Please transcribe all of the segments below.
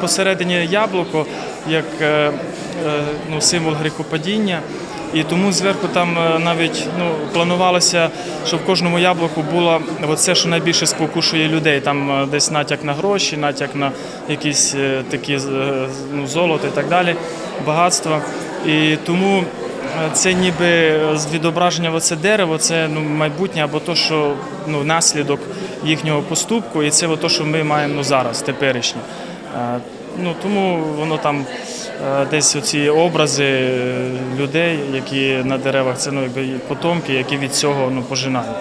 Посередині яблуко як е, е, ну, символ гріхопадіння. І тому зверху там е, навіть ну, планувалося, що в кожному яблуку було це, що найбільше спокушує людей. Там десь натяк на гроші, натяк на якісь такі ну, золото і так далі, багатство. І тому це ніби відображення в оце дерево, це ну, майбутнє або то, що ну, наслідок їхнього поступку, і це те, що ми маємо ну, зараз, теперішнє. Ну, тому воно там е, десь оці образи е, людей, які на деревах, це ну, потомки, які від цього ну, пожинають.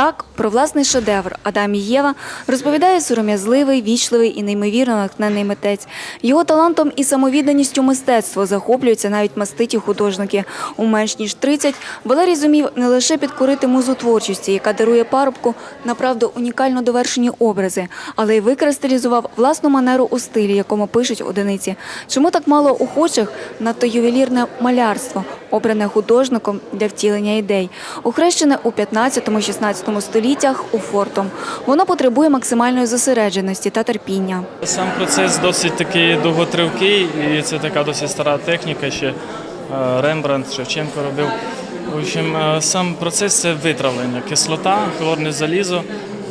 Так, про власний шедевр Адам і Єва розповідає сором'язливий, вічливий і неймовірно натхнений митець. Його талантом і самовідданістю мистецтва захоплюються навіть маститі художники. У менш ніж 30 Валерій зумів не лише підкорити музу творчості, яка дарує парубку направду унікально довершені образи, але й викристалізував власну манеру у стилі, якому пишуть одиниці. Чому так мало охочих? Надто ювелірне малярство, обране художником для втілення ідей, охрещене у 15-16 століттях у фортом. Воно потребує максимальної зосередженості та терпіння. Сам процес досить такий довготривкий, і це така досить стара техніка. Ще е, Рембрандт, Шевченко робив. В общем, е, сам процес це витравлення. Кислота, хлорне залізо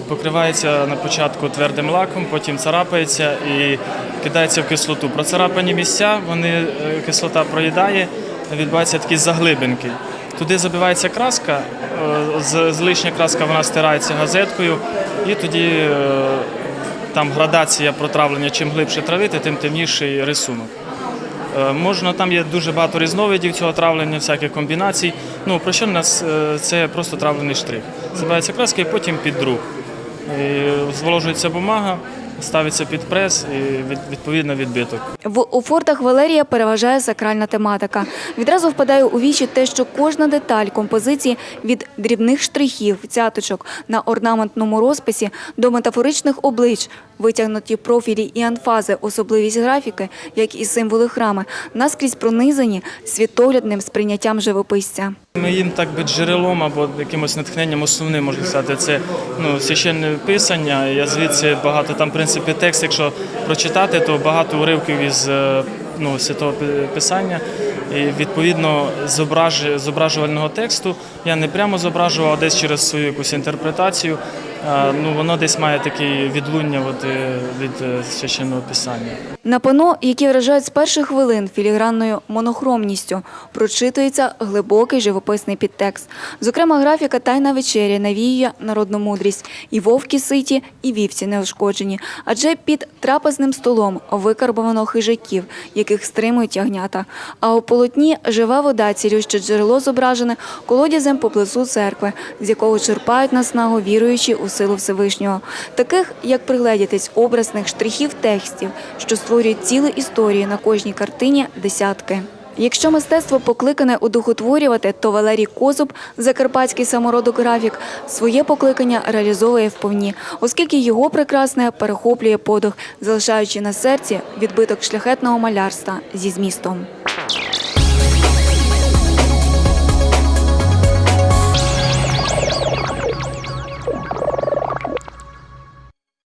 покривається на початку твердим лаком, потім царапається і кидається в кислоту. Процарапані місця, вони е, кислота проїдає, відбуваються такі заглибинки. Туди забивається краска, е, з- злишня краска вона стирається газеткою, і тоді е, там градація протравлення. Чим глибше травити, тим темніший рисунок. Е, Можна, там є дуже багато різновидів цього травлення, всяких комбінацій. Ну, про що нас це просто травлений штрих. Забивається краска і потім під друк. І зволожується бумага, ставиться під прес і відповідно відбиток. В офортах фортах Валерія переважає сакральна тематика. Відразу впадає у вічі те, що кожна деталь композиції від дрібних штрихів, цяточок на орнаментному розписі до метафоричних облич, витягнуті профілі і анфази, особливість графіки, як і символи храми, наскрізь пронизані світоглядним сприйняттям живописця. Ми їм так би джерелом або якимось натхненням основним можна сказати, це ну, священне писання. Я звідси багато там, в принципі, текст, якщо прочитати, то багато уривків із е, ну, святого писання. І відповідно зображ- зображувального тексту я не прямо зображував, а десь через свою якусь інтерпретацію. Ну, воно десь має таке відлуння от, е, від е, священного писання. На пано, які вражають з перших хвилин філігранною монохромністю, прочитується глибокий живописний підтекст. Зокрема, графіка Тайна вечеря навіює народну мудрість і вовки ситі, і вівці неушкоджені. Адже під трапезним столом викарбовано хижаків, яких стримують ягнята. А у полотні жива вода, цілюще джерело зображене колодязем поблизу церкви, з якого черпають наснагу віруючі у силу Всевишнього. Таких, як пригледітись, образних штрихів текстів, що створюють цілі історії на кожній картині десятки. Якщо мистецтво покликане удухотворювати, то Валерій Козуб, закарпатський самородок графік, своє покликання реалізовує вповні, оскільки його прекрасне перехоплює подих, залишаючи на серці відбиток шляхетного малярства зі змістом.